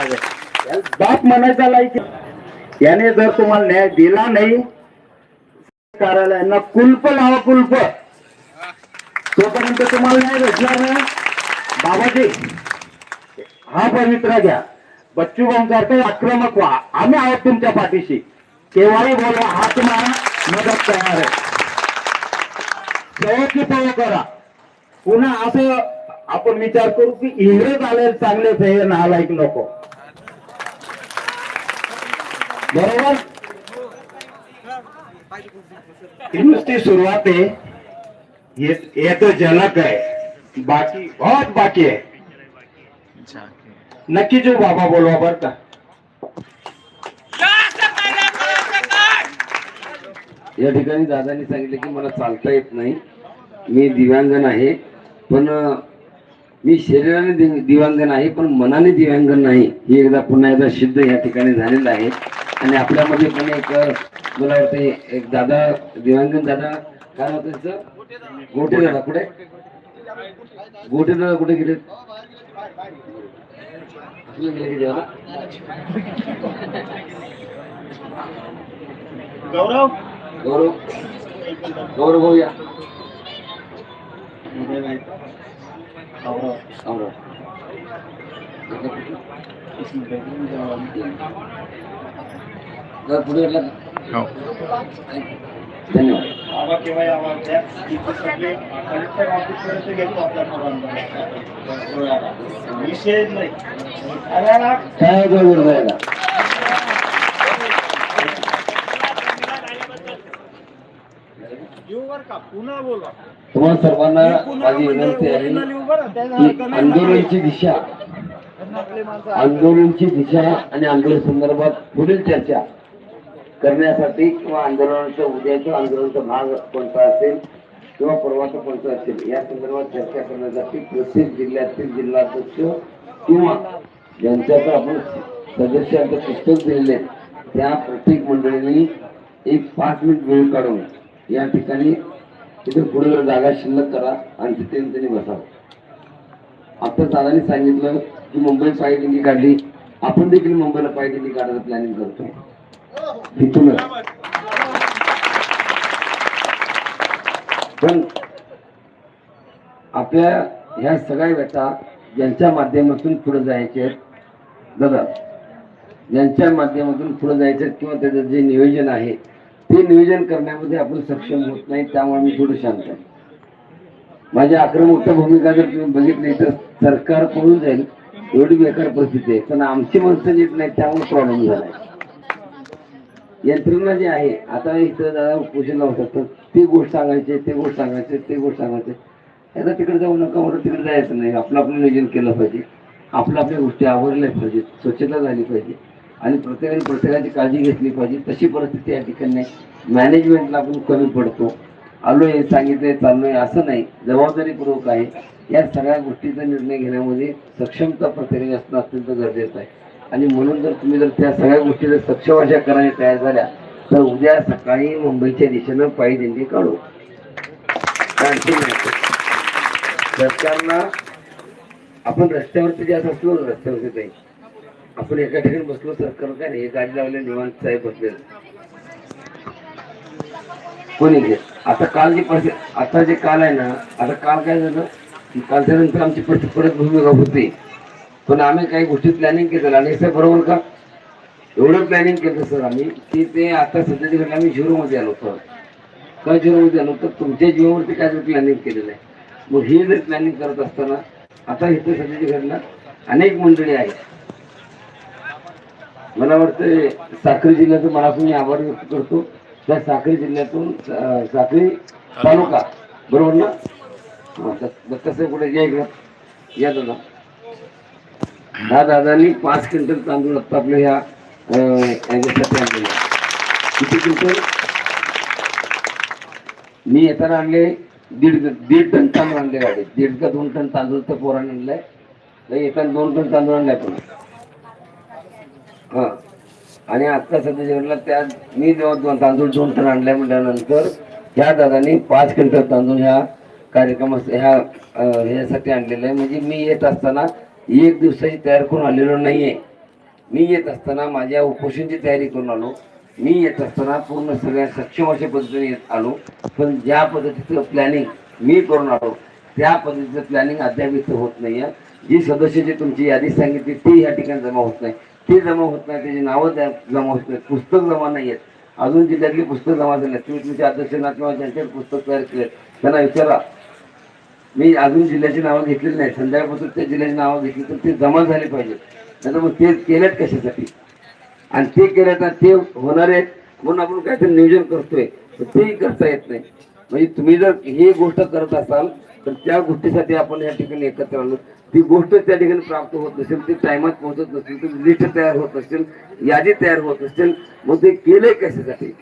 बाप म्हणायचा लायक याने जर तुम्हाला न्याय दिला नाही कार्यालयांना कुल्प लावा कुल्प. तोपर्यंत तुम्हाला न्याय भेटणार ना बाबाजी हा पवित्रा घ्या. बच्चू भाऊंसारखं आक्रमक व्हा. आम्ही आहोत तुमच्या पाठीशी. केव्हाही बोला हा तुम्हाला मदत करणार आहे. शेवटची पळ करा. पुन्हा असं आपण विचार करू की इंग्रज आले चांगलेच हे नालायक नको. बरोबर? नुसती सुरुवात आहे. ये जनक तो झलक आहे. बाकी बहुत बाकी आहे. नक्की जो बाबा बोलवा बर का. या ठिकाणी दादांनी सांगितलं की मला चालता येत नाही. मी दिव्यांगन आहे. पण मी शरीराने दिव्यांगण दिव्यांगन आहे पण मनाने दिव्यांगन नाही. हे एकदा पुन्हा एकदा सिद्ध या ठिकाणी झालेलं आहे. आणि आपल्यामध्ये पण एक मला वाटतं एक दादा दिव्यांगन दादा काय होतं त्याचं? गोटे दादा कुठे? गोटे दादा कुठे गेले? गौरव? गौरव. गौरव भाऊ या गौरव. जरा पुढे? धन्यवाद काय जायला पुन्हा बोला तुम्हाला सर्वांना माझी विनंती आहे की आंदोलनाची दिशा. आंदोलनाची दिशा आणि आंदोलन संदर्भात पुढील चर्चा करण्यासाठी किंवा आंदोलनाचा उद्याच्या आंदोलनाचा भाग कोणता असेल किंवा परवाचा कोणता असेल या संदर्भात चर्चा करण्यासाठी प्रत्येक जिल्ह्यातील जिल्हाध्यक्ष किंवा ज्यांच्याकडे आपण सदस्यांचं पुस्तक दिलेले त्या प्रत्येक मंडळींनी एक पाच मिनिट वेळ काढून या ठिकाणी तिथे पुढे जागा शिल्लक करा आणि तिथे त्यांनी बसावं. आता दादानी सांगितलं की मुंबई पायदिंडी काढली आपण देखील मुंबईला पायदिंडी काढायचं प्लॅनिंग करतोय. तिथूनच पण आपल्या ह्या सगळ्या व्यथा ज्यांच्या माध्यमातून पुढे जायचे दादा ज्यांच्या माध्यमातून पुढे जायचे किंवा त्याचं जे नियोजन आहे ते नियोजन करण्यामध्ये आपण सक्षम होत नाही त्यामुळे मी थोडं शांत आहे. माझी आक्रमक भूमिका जर तुम्ही बघितली तर सरकार पळून जाईल एवढी बेकार परिस्थिती आहे. पण आमची माणसं येत नाही त्यामुळे प्रॉब्लेम झालाय यंत्रणा जी आहे आता इथं दादा उपोषण होतात तर ती गोष्ट सांगायची ते गोष्ट सांगायचे ते गोष्ट सांगायचे. आता तिकडे जाऊ नका म्हणून तिकडे जायचं नाही. आपलं आपलं नियोजन केलं पाहिजे. आपल्या आपल्या गोष्टी आवडल्या पाहिजेत स्वच्छता झाली पाहिजे. आणि प्रत्येकाने प्रत्येकाची काळजी घेतली पाहिजे. तशी परिस्थिती या ठिकाणी नाही मॅनेजमेंटला आपण कमी पडतो. आलोय सांगितलंय चाललोय असं नाही. जबाबदारीपूर्वक आहे. या सगळ्या गोष्टीचा निर्णय घेण्यामध्ये सक्षमता प्रत्येकाने असणं अत्यंत गरजेचं आहे. आणि म्हणून जर तुम्ही जर त्या सगळ्या गोष्टी जर सक्षम अशा करायला तयार झाल्या तर उद्या सकाळी मुंबईच्या दिशेनं पायी दिंडी काढू. काय सरकारला आपण रस्त्यावरती जे असं असलो ना रस्त्यावरती काही आपण एका ठिकाणी बसलो सरकार काय नाही गाडी लावले निवांत साहेब बसले कोणी घेत आता काल जी परिस्थिती आता जे काल आहे ना आता काल काय झालं? की कालच्या नंतर आमची परिस्थिती परत भूमिका होती. पण आम्ही काही गोष्टी प्लॅनिंग केलं आणि सर बरोबर का? एवढं प्लॅनिंग केलं सर आम्ही की ते आता सध्याच्या घडलं आम्ही झिरोमध्ये आलो होतो. का झिरोमध्ये आलो तर तुमच्या जीवावरती काय जर प्लॅनिंग केलेलं आहे. मग हे जर प्लॅनिंग करत असताना आता इथे सध्याच्या घडला अनेक मंडळी आहेत. मला वाटतं साखरी जिल्ह्याचं मला मी आभार व्यक्त करतो. त्या साखरी जिल्ह्यातून साखरी तालुका बरोबर ना? तसं कुठे? या इकडं. या दादा. ह्या दादांनी पाच क्विंटल तांदूळ आता आपल्या ह्या अं, आणलेले किती क्विंटल? मी येताना आणले दीड दीड टन तांदूळ आणले गाडी दीड का दोन टन तांदूळ तर पोराने आणलाय. येताना दोन टन तांदूळ आणलाय पण हा. आणि आत्ता सध्या जेवणला त्या मी जेव्हा दोन तांदूळ दोन टन आणल्या म्हटल्यानंतर ह्या दादानी पाच क्विंटल तांदूळ ह्या कार्यक्रमा ह्या ह्यासाठी आणलेलं आहे. म्हणजे मी येत असताना एक दिवसाची तयार करून आलेलो नाही आहे मी येत असताना माझ्या उपोषणची तयारी करून आलो. मी येत असताना पूर्ण सगळ्या सक्षम अशा पद्धतीने येत आलो. पण ज्या पद्धतीचं प्लॅनिंग मी करून आलो त्या पद्धतीचं प्लॅनिंग अद्याप इथं होत नाही आहे जी सदस्याची तुमची यादी सांगितली ती या ठिकाणी जमा होत नाही. ती जमा होत नाही त्याची नावं त्या जमा होत नाही पुस्तक जमा नाही आहेत अजून जिल्ह्यातली पुस्तक जमा झाली तुम्ही तुमच्या अध्यक्षांना किंवा ज्यांच्या पुस्तक तयार केले त्यांना विचारा. मी अजून जिल्ह्याची नावं घेतलेली नाही. संध्याकाळपासून त्या जिल्ह्याची नावं घेतली तर ते जमा झाले पाहिजेत. नाही तर मग ते केलेत कशासाठी? आणि ते केल्यात तर ते होणार आहेत म्हणून आपण काहीतरी नियोजन करतोय. तर तेही करता येत नाही. म्हणजे तुम्ही जर ही गोष्ट करत असाल तर त्या गोष्टीसाठी आपण या ठिकाणी एकत्र आलो. ती गोष्ट त्या ठिकाणी प्राप्त होत नसेल ती टायमात पोहोचत नसेल ती लिस्ट तयार होत नसेल यादी तयार होत असेल मग ते केलंय कशासाठी?